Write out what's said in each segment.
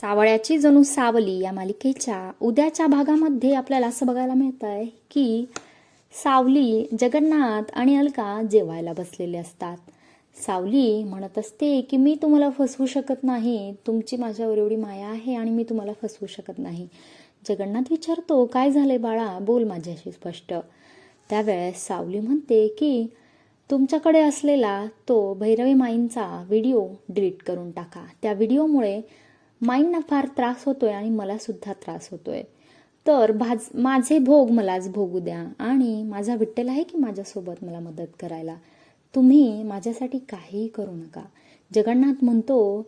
सावळ्याची जणू सावली या मालिकेच्या उद्याच्या भागामध्ये आपल्याला असं बघायला मिळत आहे की सावली जगन्नाथ आणि अलका जेवायला बसलेले असतात. सावली म्हणत असते की मी तुम्हाला फसवू शकत नाही. तुमची माझ्यावर एवढी माया आहे आणि मी तुम्हाला फसवू शकत नाही. जगन्नाथ विचारतो काय झाले बाळा? बोल माझ्याशी स्पष्ट. त्यावेळेस सावली म्हणते की तुमच्याकडे असलेला तो भैरवी माईंचा व्हिडिओ डिलीट करून टाका. त्या व्हिडिओमुळे माईंना फार त्रास होतोय आणि मला सुद्धा त्रास होतोय. तर भाज माझे भोग मलाच भोगू द्या आणि माझा विठ्ठल आहे की माझ्यासोबत मला मदत करायला. तुम्ही माझ्यासाठी काहीही करू नका. जगन्नाथ म्हणतो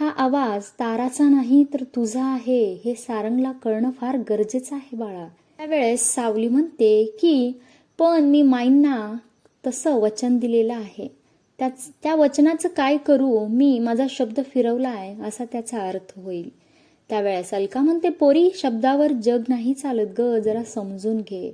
हा आवाज ताराचा नाही तर तुझा आहे हे सारंगला कळणं फार गरजेचं आहे बाळा. त्यावेळेस सावली म्हणते की पण मी माईंना तसं वचन दिलेलं आहे. त्याच त्या वचनाचं काय करू मी माझा शब्द फिरवला आहे असा त्याचा अर्थ होईल. त्यावेळेस अलका म्हणते पोरी शब्दावर जग नाही चालत ग जरा समजून घे.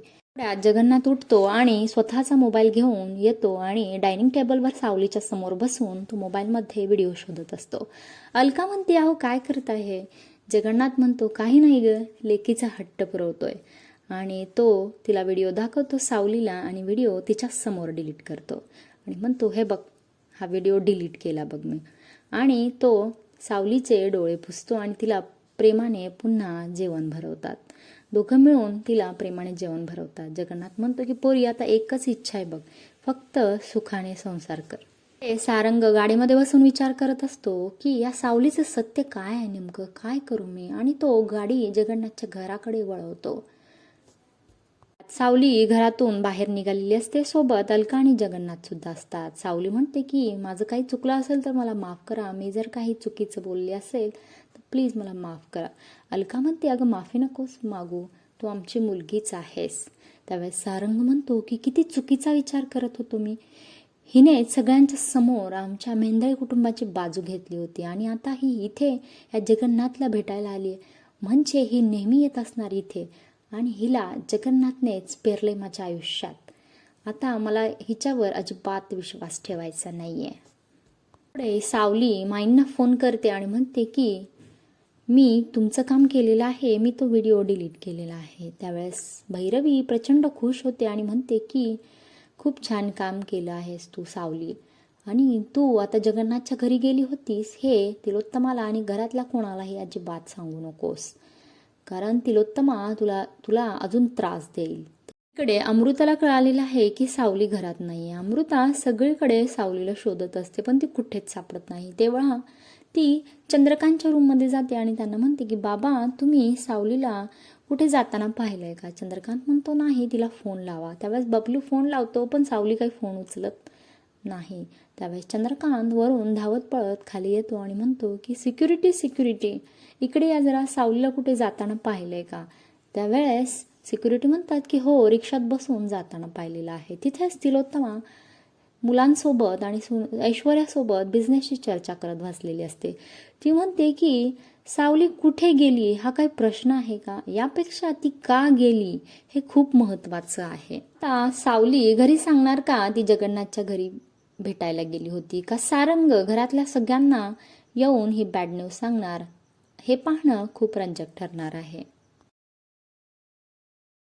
जगन्नाथ उठतो आणि स्वतःचा मोबाईल घेऊन येतो आणि डायनिंग टेबलवर सावलीच्या समोर बसून तो मोबाईलमध्ये व्हिडिओ शोधत असतो. अलका म्हणते अहो काय करत आहे जगन्नाथ म्हणतो काही नाही ग लेकीचा हट्ट पुरवतोय. आणि तो तिला व्हिडिओ दाखवतो सावलीला आणि व्हिडिओ तिच्या समोर डिलीट करतो. आणि म्हणतो हे बघ हा व्हिडिओ डिलीट केला बघ मी. आणि तो सावलीचे डोळे पुसतो आणि तिला प्रेमाने पुन्हा जेवण भरवतात. दोघं मिळून तिला प्रेमाने जेवण भरवतात. जगन्नाथ म्हणतो की पोरी आता एकच इच्छा आहे बघ. फक्त सुखाने संसार कर. हे सारंग गाडीमध्ये बसून विचार करत असतो की या सावलीचं सत्य काय आहे नेमकं? काय करू मी? आणि तो गाडी जगन्नाथच्या घराकडे वळवतो. सावली घरातून बाहेर निघालेली असते. सोबत अलका आणि जगन्नाथ सुद्धा असतात. सावली म्हणते की माझं काही चुकलं असेल तर मला माफ करा. मी जर काही चुकीचं बोलले असेल तर प्लीज मला माफ करा. अलका म्हणते अगं माफी नकोस मागू. तू आमची मुलगीच आहेस. त्यावेळेस सारंग म्हणतो की किती चुकीचा विचार करत होतो मी. हिने सगळ्यांच्या समोर आमच्या मेंदळे कुटुंबाची बाजू घेतली होती आणि आता ही इथे या जगन्नाथला भेटायला आली आहे म्हणजे ही नेहमी येत असणार इथे. आणि हिला जगन्नाथनेच पेरले माझ्या आयुष्यात. आता मला हिच्यावर अजिबात विश्वास ठेवायचा नाहीये. पुढे सावली माईंना फोन करते आणि म्हणते की मी तुमचं काम केलेलं आहे मी तो व्हिडिओ डिलीट केलेला आहे. त्यावेळेस भैरवी प्रचंड खुश होते आणि म्हणते की खूप छान काम केलं आहेस तू सावली. आणि तू आता जगन्नाथच्या घरी गेली होतीस हे तिलोत्तमाला आणि घरातल्या कोणालाही अजिबात सांगू नकोस. कारण तिलोत्तमा तुला तुला अजून त्रास देईल. इकडे अमृताला कळालेलं आहे की सावली घरात नाही अमृता सगळीकडे सावलीला शोधत असते पण ती कुठेच सापडत नाही. तेव्हा ती चंद्रकांतच्या रूममध्ये जाते आणि त्यांना म्हणते की बाबा तुम्ही सावलीला कुठे जाताना पाहिलंय का? चंद्रकांत म्हणतो नाही तिला फोन लावा. त्यावेळेस बबलू फोन लावतो पण सावली काही फोन उचलत नाही. त्यावेळेस चंद्रकांत वरून धावत पळत खाली येतो आणि म्हणतो की सिक्युरिटी सिक्युरिटी. इकडे या जरा सावलीला कुठे जाताना पाहिलंय का? त्यावेळेस सिक्युरिटी म्हणतात की हो रिक्षात बसून जाताना पाहिलेलं आहे. तिथेच तिलोत्तमा मुलांसोबत आणि सु ऐश्वर्यासोबत बिझनेसची चर्चा करत बसलेली असते. ती म्हणते की सावली कुठे गेली? हा काही प्रश्न आहे का? यापेक्षा ती का गेली? हे खूप महत्वाचं आहे. आता सावली घरी सांगणार का ती जगन्नाथच्या घरी? भेटायला गेली होती. का सारंग घरातल्या सगळ्यांना येऊन ही बॅड न्यूज सांगणार? हे पाहणं खूप रंजक ठरणार आहे.